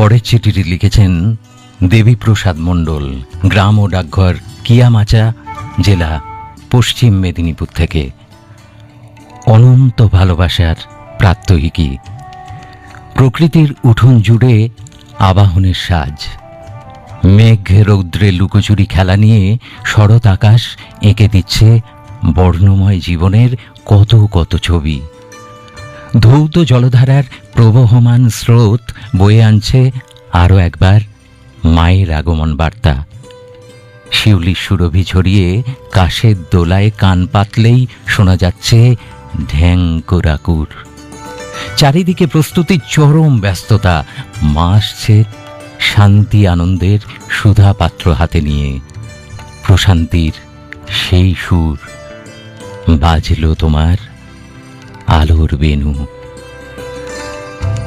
পরের চিঠিটি লিখেছেন দেবীপ্রসাদ মণ্ডল, গ্রাম ও ডাকঘর, কিয়ামাচা, জেলা পশ্চিম মেদিনীপুর থেকে। অনন্ত ভালোবাসার প্রাত্যহিকী প্রকৃতির উঠোন জুড়ে আবাহনের সাজ। মেঘ রৌদ্রে লুকোচুরি খেলা নিয়ে শরৎ আকাশ এঁকে দিচ্ছে বর্ণময় জীবনের কত কত ছবি। ধৌত জলধারার প্রবহমান স্রোত বয়ে আনছে আরও একবার মায়ের আগমন বার্তা। শিউলির সুরভি ছড়িয়ে কাশের দোলায় কান পাতলেই শোনা যাচ্ছে ঢ্যাং কোরাকুর। চারিদিকে প্রস্তুতির চরম ব্যস্ততা, মা আসছে শান্তি আনন্দের সুধা পাত্র হাতে নিয়ে। প্রশান্তির সেই সুর বাজলো তোমার আলোর বেনু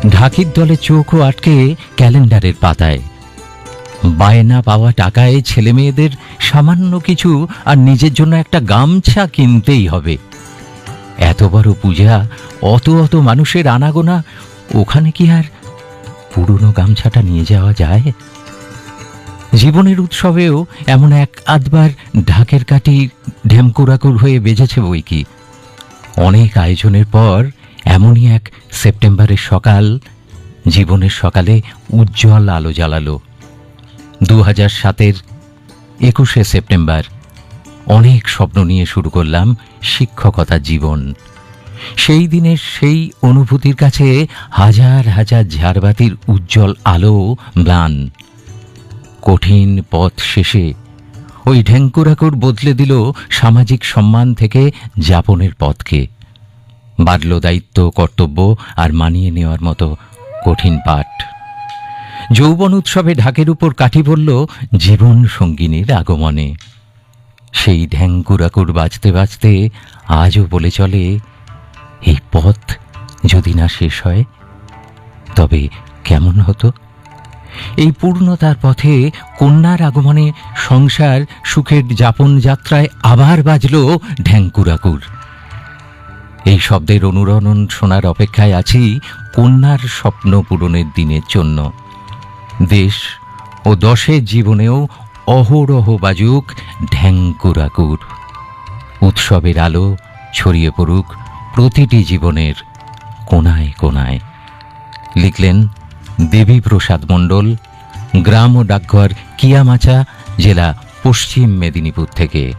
ঢাকির দলে চোখও আটকে ক্যালেন্ডারের পাতায়। বায়না পাওয়া টাকায় ছেলে মেয়েদের সামান্য কিছু আর নিজের জন্য একটা গামছা কিনতেই হবে। এত বড় পূজা, অত অত মানুষের আনাগোনা, ওখানে কি আর পুরনো গামছাটা নিয়ে যাওয়া যায়? জীবনের উৎসবেও এমন এক আধবার ঢাকের কাঠি ঢ্যামকুরাকুর হয়ে বেজেছে বই কি অনেক আয়োজনের পর এমনই এক সেপ্টেম্বরের সকাল, জীবনের সকালে উজ্জ্বল আলো জ্বালালো। দু হাজার সাতের একুশে সেপ্টেম্বর, অনেক স্বপ্ন নিয়ে শুরু করলাম শিক্ষকতা জীবন। সেই দিনের সেই অনুভূতির কাছে হাজার হাজার ঝাড়বাতির উজ্জ্বল আলো ম্লান। কঠিন পথ শেষে ওই ঢেঙ্কুরাকুর বদলে দিল সামাজিক সম্মান থেকে যাপনের পথকে। বাড়ল দায়িত্ব, কর্তব্য আর মানিয়ে নেওয়ার মতো কঠিন পাঠ। যৌবন উৎসবে ঢাকের উপর কাঠি পড়ল জীবন সঙ্গিনীর আগমনে। সেই ঢ্যাঙ্কুরাকুর বাজতে বাজতে আজও বলে চলে, এই পথ যদি না শেষ হয়, তবে কেমন হতো? এই পূর্ণতার পথে কন্যার আগমনে সংসার, সুখের যাপন যাত্রায় আবার বাজল ঢ্যাঙ্কুরাকুর। এই শব্দের অনুরণন শোনার অপেক্ষায় আছি কন্যার স্বপ্ন পূরণের দিনের জন্য। দেশ ও দশের জীবনেও অহরহ বাজুক ঢ্যাঙ্কুরাকুর। উৎসবের আলো ছড়িয়ে পড়ুক প্রতিটি জীবনের কোনায় কোনায়। লিখলেন দেবীপ্রসাদ মণ্ডল গ্রাম ও ডাকঘর কিয়ামাচা জেলা পশ্চিম মেদিনীপুর থেকে।